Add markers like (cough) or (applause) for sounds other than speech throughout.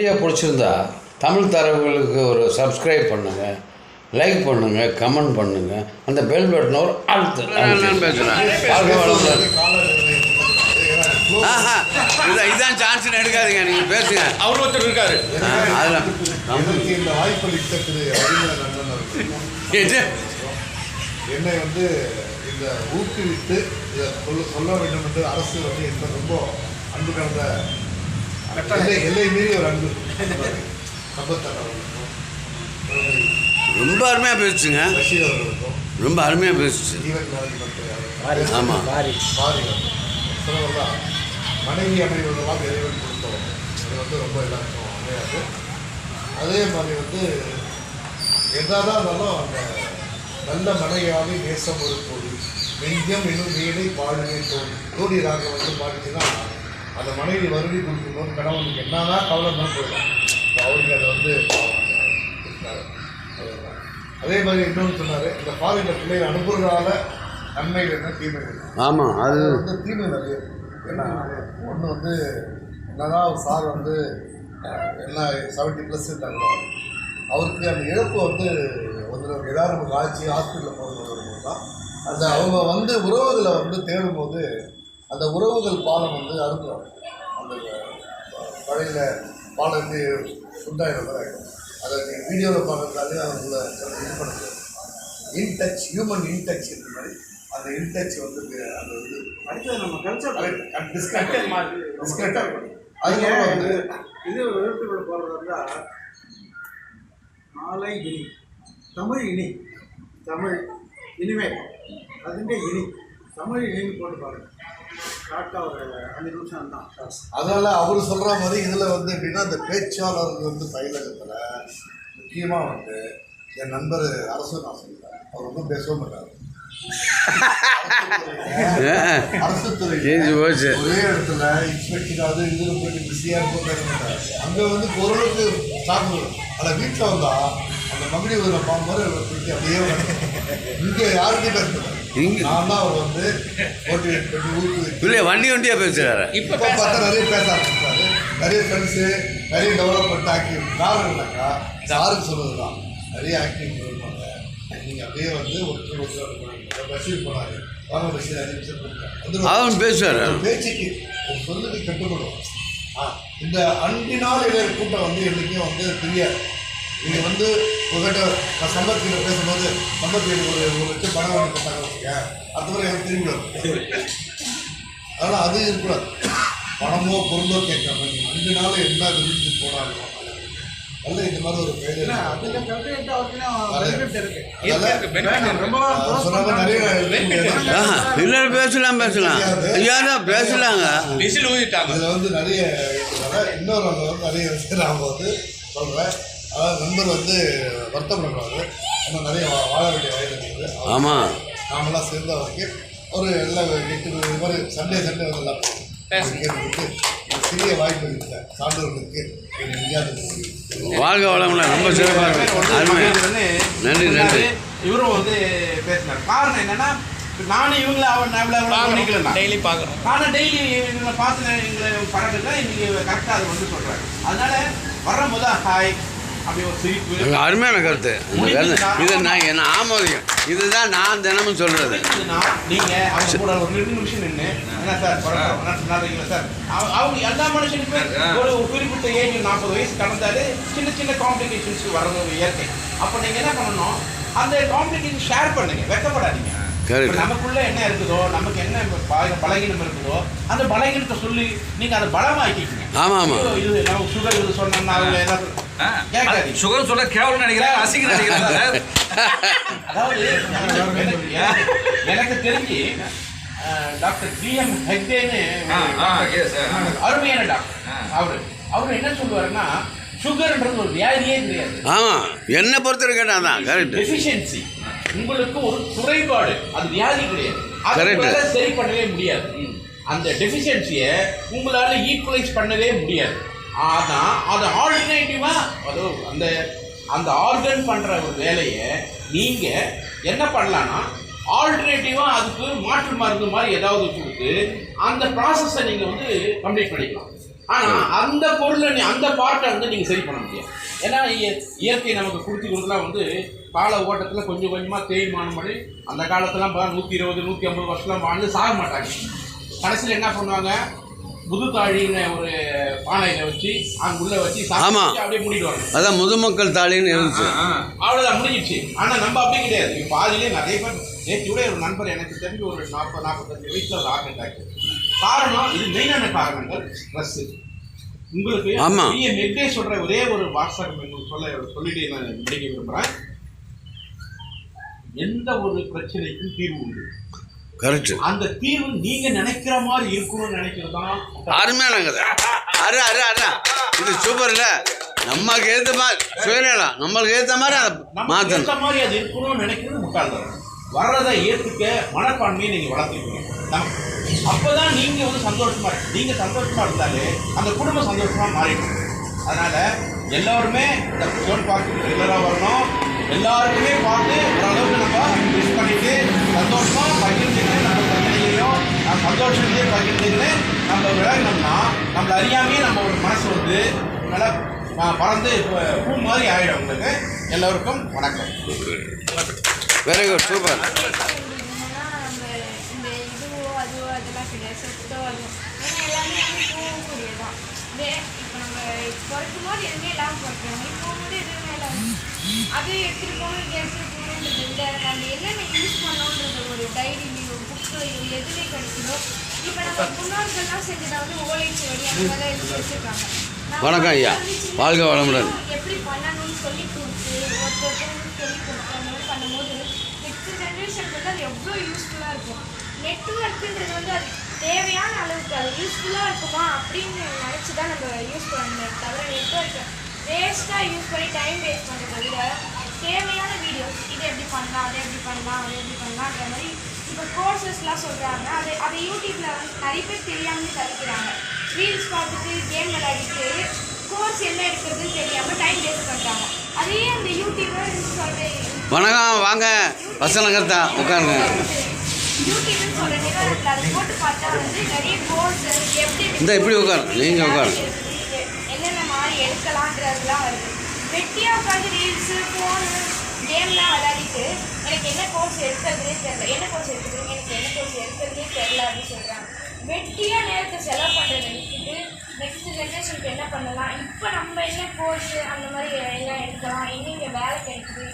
Video பிடிச்சிருந்தா தமிழ் தரவுகளுக்கு ஒரு subscribe பண்ணுங்கள் லைக் பண்ணுங்கள் கமெண்ட் பண்ணுங்கள் அந்த பெல் பட்டனை ஒரு அழுத்து பேசுகிறேன் ஆஹா இதான் இதான் சான்ஸ் எடுக்காதீங்க நீங்கள் பேசுங்க. அவர் ஒருத்தர் இருக்காரு. அதில் எனக்கு இந்த வாய்ப்பளித்த திரு அறிஞர் அண்ணன் அவர்கள். என்ன வந்து இந்த ஊக்குவித்து இதை சொல்ல சொல்ல வேண்டும் என்று அரசு வந்து என்ன ரொம்ப அன்பு கடந்த எல்லை எல்லை மீறி ஒரு அன்பு. ரொம்ப அருமையாக பேசுச்சுங்க. ரொம்ப அருமையாக பேசுச்சு. ஆமாம் மனைவி அமைவதெல்லாம் இறைவன் கொடுத்தோம். அது வந்து ரொம்ப எல்லாருக்கும் அமையாது. அதே மாதிரி வந்து என்னதான் இருந்தாலும் அந்த நல்ல மனைவியாவே நேசம் ஒரு தோழி நெஞ்சம் இன்னும் வீடை பாடுவே தோழி தோழி ராகம் வந்து பாடிச்சுன்னா அந்த மனைவி வருடி கொடுக்கும்போது கணவனுக்கு என்னதான் கவலை தான் போயிடும் அவருக்கு அதை வந்து. அதே மாதிரி இன்னொன்று சொன்னார் இந்த ஃபாரின் பிள்ளைகளை அனுப்புறதால நன்மைகள் என்ன தீமைகள் என்ன? ஆமாம் அது வந்து தீமை நிறைய. ஏன்னா ஒன்று வந்து என்னதான் ஒரு சார் வந்து என்ன செவன்ட்டி ப்ளஸ் இருந்தாங்களோ அவருக்கு அந்த இழப்பு வந்து வந்து ஏதாவது நமக்கு ஆச்சு ஹாஸ்பிட்டலில் வரும்போது தான் அந்த அவங்க வந்து உறவுகளை வந்து தேடும்போது அந்த உறவுகள் பாலம் வந்து அறுக்கிறோம். அந்த அஹ், பழைய பாலம் வந்து சுண்டாயிரம் அதை நீங்கள் வீடியோவில் பார்க்கறதாலே அவங்கள இது பண்ண முடியாது in touch human in touch இருக்கிற மாதிரி அந்த இன் டச் வந்து அது வந்து அடுத்தது நம்ம கல்ச்சர் டிஸ்கனெக்ட் மாதிரி அதுக்கு அதுக்கப்புறம் வந்து இது போடுறதா இருந்தால் நாளை இனி. தமிழ் இனி. தமிழ் இனிமே. அதுங்க இனி. தமிழ் இனின்னு போட்டு பாருங்க. அதனால அவர் சொல்ற மாதிரி இதுல வந்து எப்படின்னா இந்த பேச்சாளர்கள் வந்து பயிலகத்துல முக்கியமா வந்து என் நண்பர் அரசு நான் சொல்றேன். அவர் ரொம்ப பேசவும் மாட்டார். (laughs) அரசு துறை ஒரே இடத்துல இன்ஸ்பெக்டர் அது இது போயிட்டு பிஸியாக இருக்கும் பேச மாட்டார். அங்கே வந்து ஓரளவுக்கு சாப்பிடும் ஆனால் வீட்டில் வந்தா அந்த மகிழி ஒரு பாம்பு பிடிச்சி அப்படியே இங்கே யாருக்கும் பேச மாட்டார் இங்க- நான் தான் அவர் வந்து மோட்டிவேட் பண்ணி ஊக்குவித்து இல்லை வண்டி வண்டியாக பேசுகிறாரு இப்போ பார்த்தா நிறைய பேச ஆரம்பிச்சாரு. நிறைய ஃப்ரெண்ட்ஸு நிறைய டெவலப்மெண்ட் ஆக்டிவ் காரணம் இல்லைக்கா சாருக்கு சொன்னது தான் நிறைய ஆக்டிவ் இருப்பாங்க நீங்கள் அப்படியே வந்து ஒருத்தர் ஒருத்தர் பஷீர் போனாரு. வாங்க கொடுத்தேன் வந்துருவாரு. அவன் பேசுவார். ஒரு பேச்சுக்கு ஒரு சொல்லுக்கு கட்டுப்படும் ஆ, இந்த அன்பினால் இளையர் கூட்டம் வந்து என்றைக்கும் வந்து தெரியாது நீங்கள் வந்து உங்கள்கிட்ட நான் பேசும்போது எனக்கு ஒரு ஒரு லட்சம் பணம் வாங்கி கொடுத்தாங்க வச்சுக்க அடுத்த எனக்கு திரும்பி வரும். அதனால் அது இருக்கக்கூடாது. பணமோ பொருளோ கேட்காம நீ அன்பினால என்ன விரும்பி போனாலும் நல்ல இந்த மாதிரி ஒரு இல்லை பேசலாம் பேசலாம். ஐயா பேசலாங்க. விசில் ஊதிட்டாங்க அதில் வந்து நிறைய இன்னொரு அங்கே வந்து நிறைய விஷயம் நான் வந்து சொல்கிறேன் அதாவது நண்பர் வந்து வருத்தம் பண்ணுறாரு இன்னும் நிறைய வாழ வேண்டிய வயது இருக்குது. அவர் ஆமாம் நாமெல்லாம் சேர்ந்த வரைக்கும் ஒரு எல்லா எட்டு இது மாதிரி சண்டே சண்டே வந்து எல்லாம் ஒரு சிறிய வாய்ப்பு இருக்க சான்றோர்களுக்கு வாழ்க வளமுடன். ரொம்ப சிறப்பாக நன்றி, நன்றி. இவரும் வந்து பேசினார். காரணம் என்னன்னா நானும் இவங்கள அவன் நிக்கல டெய்லி பார்க்குறோம் ஆனால் டெய்லி இவங்களை பார்த்து எங்களை பழக்கல இன்னைக்கு கரெக்டாக அதை வந்து சொல்றாரு. அதனால வரும்போது ஹாய் அருமையான கருத்து. இது நான் என்ன ஆமோதியம் இதுதான் நான் தினமும் நீங்க அவங்க எல்லா மனுஷனுக்குமே ஒரு குறிப்பிட்ட ஏஜ் நாற்பது வயசு கடந்தாலே சின்ன சின்ன காம்ப்ளிகேஷன்ஸ் வர்றது ஒரு இயற்கை. அப்போ நீங்க என்ன பண்ணணும்? அந்த காம்ப்ளிகேஷன் ஷேர் பண்ணுங்க. வெக்கப்படாதீங்க. நமக்குள்ள என்ன இருக்குதோ நமக்கு என்ன பலகீனம் இருக்குதோ அந்த பலகீனத்தை சொல்லி நீங்க அதை பலமாக்கிக்கங்க. ஆமா, ஆமா. இது நமக்கு சுகர் இது சுகர் சொல்ல கேவலம் நினைக்கிறேன் அசிங்க நினைக்கிறேன் சார். அதாவது எனக்கு- தெரிஞ்சு டாக்டர் பி எம் ஹெக்டேன்னு. அருமையான டாக்டர். அவரு அவர் என்ன சொல்லுவாருன்னா சுகர்ன்றது ஒரு வியாதியே கிடையாது. ஆமாம் என்னை பொறுத்த கேட்டால் தான் கரெக்ட் டெஃபிஷியன்சி உங்களுக்கு ஒரு குறைபாடு அது வியாதி கிடையாது. அதை சரி பண்ணவே முடியாது. அந்த டெஃபிஷியன்சியை உங்களால ஈக்குவலைஸ் பண்ணவே முடியாது. அதான் அது ஆல்டர்னேட்டிவா அது அந்த அந்த ஆர்கன் பண்ணுற ஒரு வேலையை நீங்கள் என்ன பண்ணலான்னா ஆல்டர்னேட்டிவாக அதுக்கு மாற்று மருந்து மாதிரி ஏதாவது கொடுத்து அந்த ப்ராசஸை நீங்கள் வந்து கம்ப்ளீட் பண்ணிக்கலாம். ஆனால் அந்த பொருளை நீ அந்த பார்ட்டை வந்து நீங்கள் சரி பண்ண முடியாது. ஏன்னா இயற்கை நமக்கு கொடுத்து கொடுக்கலாம் வந்து கால ஓட்டத்தில் கொஞ்சம் கொஞ்சமாக தேய்மானம் பண்ணி அந்த காலத்துலாம் பா நூற்றி இருபது நூற்றி ஐம்பது வருஷம்லாம் வாழ்ந்து சாக மாட்டாங்க. கடைசியில் என்ன பண்ணுவாங்க? புது தாழின்னு ஒரு பானையில வச்சு அங்க உள்ள வச்சு ஆமா. அப்படியே மூடிடுவாங்க அதான் முதுமக்கள் தாலின்னு இருந்துச்சு அவ்வளோதான் முடிஞ்சிடுச்சு. ஆனால் நம்ம அப்படி கிடையாது. இப்போ பாதியிலே நிறைய பேர் நேற்று கூட ஒரு நண்பர் எனக்கு தெரிஞ்சு ஒரு நாற்பது நாற்பத்தஞ்சு வயசில் ஒரு ஹார்ட் அட்டாக் காரணம் இது மெயினான காரணங்கள் ஸ்ட்ரெஸ்ஸு உங்களுக்கு ஆமா. பெரிய நெட்டே சொல்ற ஒரே ஒரு வாட்ஸ்அப் சொல்ல சொல்லிட்டு நான் முடிக்க விரும்புகிறேன் எந்த ஒரு பிரச்சனைக்கும் தீர்வு உண்டு. கரெக்ட். அந்த தீர்வு நீங்க நினைக்கிற மாதிரி இருக்கணும்னு நினைக்கிறது? தான் அருமையானங்க அரு அரு அரு. இது சூப்பர் இல்லை. நமக்கு ஏற்ற மாதிரி சுயநலம். நம்மளுக்கு ஏற்ற மாதிரி அதை மாற்றணும் ஏத்த மாதிரி அது இருக்கணும்னு நினைக்கிறது முட்டாள்தனம். வர்றதை ஏற்றுக்க மனப்பான்மையை நீங்கள் வளர்த்துக்கணும் நம்- அப்பதான் நீங்க வந்து சந்தோஷமா இருக்கு நீங்க சந்தோஷமா இருந்தாலே அந்த குடும்பம் சந்தோஷமா மாறிடும். அதனால எல்லாருமே இந்த ஃபோன் பார்த்து ரெகுலராக வரணும். எல்லாருக்குமே பார்த்து ஓரளவுக்கு நம்ம மிஸ் பண்ணிட்டு சந்தோஷமா சந்தோஷத்தையே பகிர்ந்துக்கிட்டு நம்ம விலகினோம்னா நம்மளை அறியாமையே நம்ம ஒரு மனசு வந்து நல்லா பறந்து இப்போ பூ மாதிரி ஆயிடும் உங்களுக்கு. எல்லோருக்கும் வணக்கம். வெரி குட் சூப்பர் எதுவுமே இல்லாமல் பிறக்கிறாங்க போகும்போது எதுவுமே இல்லாமல் அது எடுத்துகிட்டு போகணும் எடுத்துகிட்டு போகணுன்றது இல்லை நம்ம என்னென்ன யூஸ் பண்ணோன்றது ஒரு டைரிலையோ இது எதுவுமே கிடைக்குதோ இப்போ நம்ம முன்னோர்கள்லாம் செஞ்சதை வந்து ஓலைச்சுவடி அந்த மாதிரிலாம் எடுத்து வச்சுருக்காங்க வணக்கம் ஐயா. வாழ்க வளமுடன். எப்படி பண்ணணும்னு சொல்லி கொடுத்து ஒருத்தருக்கும் சொல்லி கொடுத்து அந்த மாதிரி பண்ணும்போது நெக்ஸ்ட் ஜென்ரேஷனுக்கு வந்து அது எவ்வளோ யூஸ்ஃபுல்லாக இருக்கும் நெட்ஒர்க்குன்றது வந்து அது தேவையான அளவுக்கு அது யூஸ்ஃபுல்லாக இருக்குமா அப்படின்னு நினச்சி தான் நம்ம யூஸ் பண்ணணும் தவிர நெட்ஒர்க்கை வேஸ்ட்டாக யூஸ் பண்ணி டைம் வேஸ்ட் பண்ணுறது விட தேவையான வீடியோஸ் இது எப்படி பண்ணலாம் அதை எப்படி பண்ணலாம் அதை எப்படி பண்ணலாம்ன்ற மாதிரி இப்போ கோர்சஸ்லாம் சொல்கிறாங்க அது அதை யூடியூப்பில் வந்து நிறைய பேர் தெரியாமலே கற்றுக்கிறாங்க ரீல்ஸ் பார்த்துட்டு கேம் விளையாடிட்டு கோர்ஸ் என்ன எடுக்கிறதுன்னு தெரியாமல் டைம் வேஸ்ட் பண்ணுறாங்க அதே அந்த யூடியூபர் சொல்கிற வணக்கம் வாங்க. பசங்க உட்காருங்க. யூடியூப்னு சொல்ற நிறுவனத்தில் அதை போட்டு பார்த்தா வந்து நிறைய கோர்ஸ் எப்படி இந்த இப்படி உட்காரு, நீங்க உட்காரு. என்னென்ன மாதிரி எடுக்கலான்றதுலாம் வருது. வெட்டியாக உட்காந்து ரீல்ஸு ஃபோனு கேம்லாம் விளையாடிட்டு எனக்கு என்ன கோர்ஸ் எடுக்கிறதுனே தெரியல என்ன கோர்ஸ் எடுத்துக்கிறீங்க எனக்கு என்ன கோர்ஸ் எடுக்கிறதுனே தெரியல அப்படின்னு சொல்கிறாங்க வெட்டியாக நேரத்தை செலவு பண்ணுறதை விட்டுட்டு நெக்ஸ்ட் ஜென்ரேஷனுக்கு என்ன பண்ணலாம்? இப்போ நம்ம என்ன கோர்ஸ் அந்த மாதிரி எல்லாம் எடுக்கலாம்? எங்கெங்க வேலை கிடைக்குது?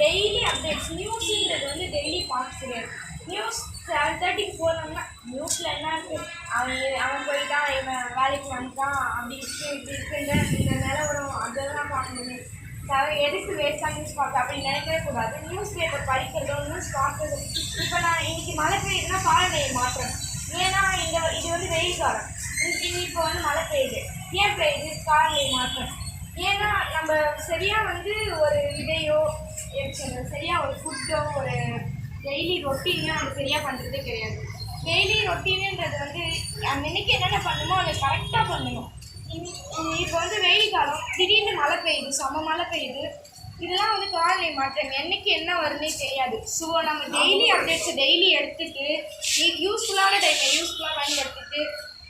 டெய்லி அப்டேட்ஸ் நியூஸுன்றது வந்து டெய்லி பார்க்க நியூஸ் செவன் தேர்ட்டிக்கு போனோம்னா நியூஸில் என்ன இருக்குது அவன் அவன் போயிட்டான் இவன் வேலைக்கு வந்துட்டான் அப்படி இருக்கு இப்படி இருக்குன்ற இந்த நிலவரம் அதெல்லாம் பார்க்க முடியும் தவிர எதுக்கு வேஸ்ட்டாக நியூஸ் பார்க்க அப்படி நினைக்கவே கூடாது. நியூஸ் பேப்பர் படிக்கிறதோ நியூஸ் பார்க்கறது இப்போ நான் இன்னைக்கு மழை பெய்யுதுன்னா காலநிலையை மாற்றணும் ஏன்னா இந்த இது வந்து வெயில் காலம் இன்னைக்கு இப்போ வந்து மழை பெய்யுது. ஏன் பெய்யுது? காலநிலையை மாற்றணும் ஏன்னா நம்ம சரியாக வந்து ஒரு இதையோ எப்படி சொல்றது ஒரு ஃபுட்டோ ஒரு டெய்லி ரொட்டீனோ நம்ம சரியாக பண்ணுறதே கிடையாது. டெய்லி ரொட்டீனுன்றது வந்து அன்னைக்கு என்னென்ன பண்ணணுமோ அதை கரெக்டாக பண்ணணும். இப்போ வந்து வெயில் காலம் திடீர்னு மழை பெய்யுது செம மழை பெய்யுது. இதெல்லாம் வந்து காலநிலை மாற்றம். என்னைக்கு என்ன வரும்னே தெரியாது. ஸோ நம்ம டெய்லி அப்டேட்ஸை டெய்லி எடுத்துட்டு யூஸ்ஃபுல்லான டைமை யூஸ்ஃபுல்லாக பயன்படுத்திட்டு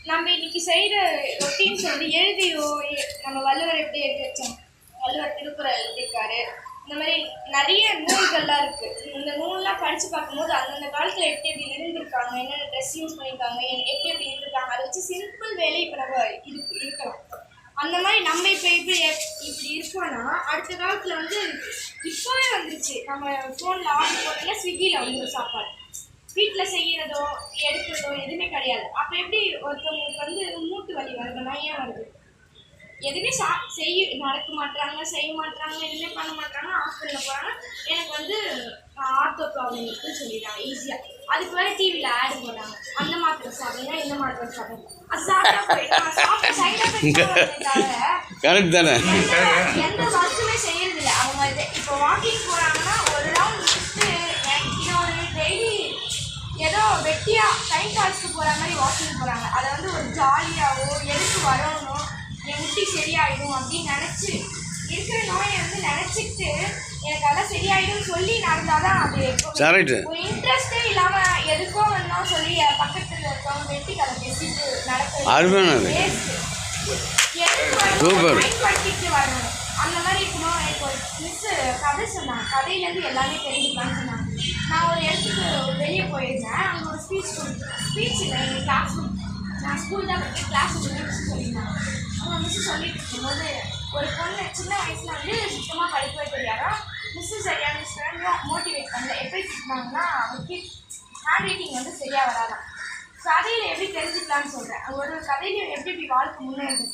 நம்ம இன்னைக்கு செய்கிற ரொட்டீன்ஸ் வந்து எழுதியோ எ- நம்ம வள்ளுவர் எப்படி எழுதி வச்சோம் வள்ளுவர் திருக்குறள் எழுதியிருக்காரு. இந்த மாதிரி நிறைய நூல்கள்லாம் இருக்குது இந்த நூல்லாம் படித்து பார்க்கும்போது அந்தந்த காலத்தில் எப்படி எப்படி இருந்திருக்காங்க என்னென்ன ட்ரெஸ் யூஸ் பண்ணியிருக்காங்க என்- எப்படி எப்படி இருந்திருக்காங்க அதை வச்சு சிம்பிள் வேலை இப்போ நம்ம இருக்கு இருக்கலாம் அந்த மாதிரி நம்ம இப்போ இப்படி இப்படி இருக்கோம்னா அடுத்த காலத்தில் வந்து இப்போவே வந்துருச்சு. நம்ம ஃபோனில் ஆர்டர் போட்டோம்னா ஸ்விக்கியில் வந்துடும் சாப்பாடு. வீட்டில் செய்கிறதோ எடுக்கிறதோ எதுவுமே கிடையாது. அப்போ எப்படி ஒருத்தவங்களுக்கு வந்து மூட்டு வலி வருதுன்னா ஏன் வருது? எதுவுமே சா செய்ய நடக்க மாட்டாங்க செய்ய மாட்டாங்க எதுவுமே பண்ண மாட்டாங்க ஹாஸ்பிட்டலில் போகிறாங்க எனக்கு வந்து ஆர்த்தோ ப்ராப்ளம் இருக்குன்னு சொல்லிடுறாங்க ஈஸியாக அதுக்கு வேறு டிவியில் ஆட் போடுறாங்க அந்த மாத்திரை சாப்பிடுங்க இந்த மாத்திரை சாப்பிடுங்க. அது சாப்பிட்டா கரெக்ட் தானே? எந்த- ஒர்க்குமே செய்யறது இல்லை அவங்க இது இப்போ வாக்கிங் போறாங்கன்னா ஒரு ரவுண்ட் முடிச்சுட்டு இன்னொரு டெய்லி ஏதோ வெட்டியா டைம் பாஸ்க்கு போற மாதிரி வாக்கிங் போறாங்க. அதை வந்து ஒரு ஜாலியாவோ எதுக்கு வரணும் என் முட்டி சரியாயிடும் அப்படின்னு நினைச்சு இருக்கிற நோயை வந்து நினைச்சிட்டு எனக்கு அதெல்லாம் சரியாயிடும் சொல்லி நடந்தாதான் அது எப்பவுமே- Correct. ஒரு இன்ட்ரெஸ்டே இல்லாம எதுக்கோ வந்தோம் சொல்லி பக்கத்துல இருக்கவங்க வெட்டி கதை பேசிட்டு நடக்கிறது. Super. பயன்படுத்திட்டு வரணும் அந்த மாதிரி இருக்கணும் எனக்கு ஒரு மிஸ் கதை சொன்னாங்க கதையிலேருந்து எல்லாமே தெரிஞ்சுக்கலாம்னு சொன்னாங்க நான் ஒரு இடத்துக்கு வெளியே போயிருந்தேன் அங்கே ஒரு ஸ்பீச் ஸ்பீச் இல்லை எங்கள் கிளாஸ் நான் ஸ்கூல் தான் படிக்க கிளாஸ் மிஸ் சொல்லியிருந்தாங்க அவங்க மிஸ் சொல்லிட்டு இருக்கும்போது ஒரு பொண்ணு சின்ன வயசில் வந்து சுத்தமாக படிக்கவே தெரியாதா மிஸ்ஸு சரியான மிஸ் மோட்டிவேட் பண்ணல. எப்படி திட்டினாங்கன்னா அவருக்கு ஹேண்ட் ரைட்டிங் வந்து சரியாக வராதான் கதையில் எப்படி தெரிஞ்சுக்கலாம்னு சொல்கிறேன் ஒரு கதையில எப்படி இப்படி வாழ்க்கை முன்னேறது?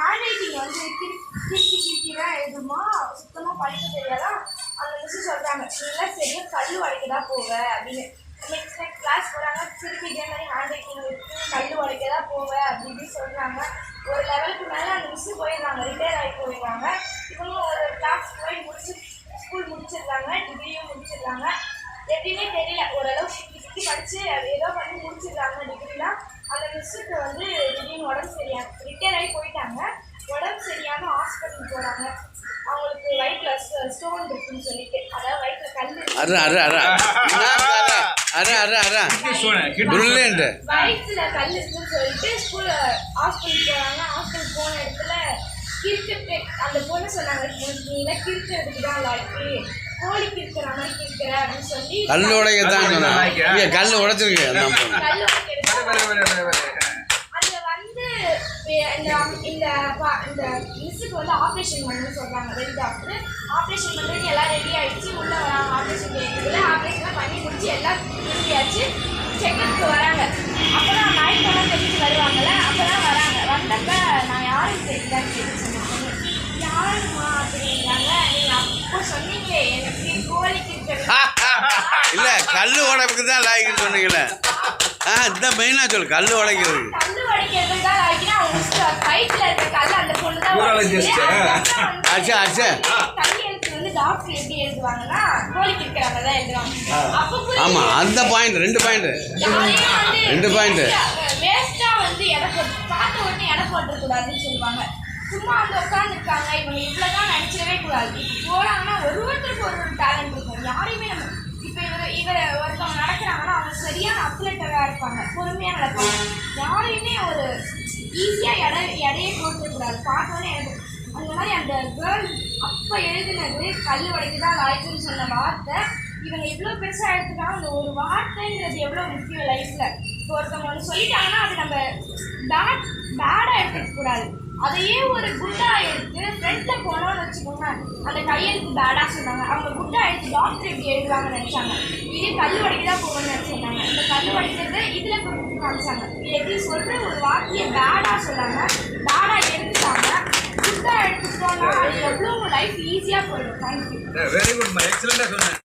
ஹேண்ட் ரைட்டிங் வந்து கிறுக்கி கிறுக்கி கிறுக்கிதான் எழுதுமா? சுத்தமாக படிக்க தெரியாதான் அந்த மிஸ்ஸு சொல்கிறாங்க நல்லா சரியாக கல் வாழ்க்கை தான் போவேன் அப்படின்னு. நெக்ஸ்ட் நெக்ஸ்ட் கிளாஸ் போகிறாங்க திருப்பி இதே மாதிரி ஹேண்ட் ரைட்டிங் இருக்கு கல் உடைக்கதா போவ அப்படி இப்படி சொல்கிறாங்க ஒரு லெவலுக்கு மேலே அந்த மிஸ் போயிடுறாங்க ரிட்டையர் ஆகி போயிடுறாங்க. இவங்க ஒரு கிளாஸ் போய் முடிச்சு ஸ்கூல் முடிச்சிடுறாங்க டிகிரியும் முடிச்சிடுறாங்க. எப்படின்னே தெரியல ஓரளவு சுற்றி சுற்றி படித்து ஏதோ பண்ணி முடிச்சிடுறாங்க டிகிரிலாம் அந்த மிஸ்ஸுக்கு வந்து திடீர்னு உடம்பு சரியா ரிட்டையர் ஆகி போயிட்டாங்க. உடம்பு சரியாமல் ஹாஸ்பிட்டல் போகிறாங்க அவங்களுக்கு வயிற்றில் ஸ்டோன் இருக்குன்னு சொல்லிட்டு அதாவது வயிற்றில் கல் (laughs) அற அற அற. Brilliant. வயிற்றுல கல் இருக்குன்னு சொல்லிட்டு ஸ்கூல்ல ஹாஸ்பிட்டல் போறாங்க ஹாஸ்பிட்டல் போன இடத்துல கிரிக்கெட் அந்த பொண்ணு சொன்னாங்க "உனக்கு நீ எல்லாம் கிரிக்கிறதுக்கு தான் லாய்க்கு கோழி கிரிக்கிற மாதிரி கிரிக்கிற அப்படின்னு சொல்லி கல் தான் உடைச்சிருக்கு அந்த பொண்ணு. கல் உடைக்கிறது அதுல வந்து வே- இந்த இந்த பா- வந்து ஆப்ரேஷன் பண்ணணும்னு சொல்கிறாங்க ரெடி டாக்டர் ஆப்ரேஷன் பண்ணுறதுக்கு எல்லாம் ரெடி ஆகிடுச்சு உள்ளே வராங்க. ஆப்ரேஷன் கேட்குறதுல ஆப்ரேஷன்லாம் பண்ணி முடிச்சு எல்லாம் ரெடியாச்சு செக்கப்புக்கு வராங்க. அப்பதான் மயக்கெல்லாம் தெரிஞ்சு அப்போ தான் வராங்க. வந்தப்ப நான் யாரும் தெரியுதான்னு கேட்டு சொன்னாங்க. யாருமா அப்படிங்கிறாங்க நீங்கள் அப்போ சொன்னீங்களே. எனக்கு கோழிக்கு (laughs) இல்லை கல் உடம்புக்கு தான் லாய்க்குன்னு சொன்னீங்களே. ஆ இதுதான் மெயினாக சொல்லு கல் வந்து அச்சா அச்சா. ஆமாம் அந்த பாயிண்ட் ரெண்டு பாயிண்ட் ரெண்டு சொல்லுவாங்க. சும்மா வந்து உட்காந்துருக்காங்க இவங்க இவ்வளோதான் கூடாது. போறாங்கன்னா ஒரு ஒருத்தருக்கு ஒரு ஒரு டேலண்ட் இருக்கும். யாரையுமே நம்ம இப்போ இவர் இவர் ஒருத்தவங்க சரியான அத்லெட்டராக இருப்பாங்க பொறுமையாக நடப்பாங்க யாரையுமே ஒரு ஈஸியாக எடை எடையே போட்டுக்கூடாது பார்த்தோன்னே எனக்கு அந்த மாதிரி அந்த கேர்ள் அப்போ எழுதுனது கல் உடைக்குதான் லாய்க்குன்னு சொன்ன வார்த்தை இவங்க எவ்வளோ பெருசாக எடுத்துட்டாங்க அந்த ஒரு வார்த்தைங்கிறது எவ்வளோ முக்கியம் லைஃப்பில் இப்போ ஒருத்தவங்க ஒன்று சொல்லிட்டாங்கன்னா அது நம்ம பேட் பேடாக எடுத்துக்க கூடாது. அதையே ஒரு குட்டாக எடுத்து ஃப்ரெண்டில் போனோம்னு வச்சுக்கோங்க அந்த கையெழுத்து பேடாக சொன்னாங்க. அவங்க குட்டாக எடுத்து டாக்டர் இப்படி எழுதுவாங்கன்னு நினச்சாங்க. இதே கல் உடைக்கு தான் போகணும்னு நினச்சிருந்தாங்க இந்த கல் உடைக்கிறது இதில் கொடுத்து காமிச்சாங்க இது எப்படி சொல்கிற ஒரு வார்த்தையை பேடாக சொன்னாங்க பேடாக எடுத்துட்டாங்க. குட்டாக எடுத்துட்டோம்னா அது எவ்வளோ லைஃப் ஈஸியாக போயிடும். தேங்க்யூ வெரி குட் எக்ஸலண்டா சொன்னேன்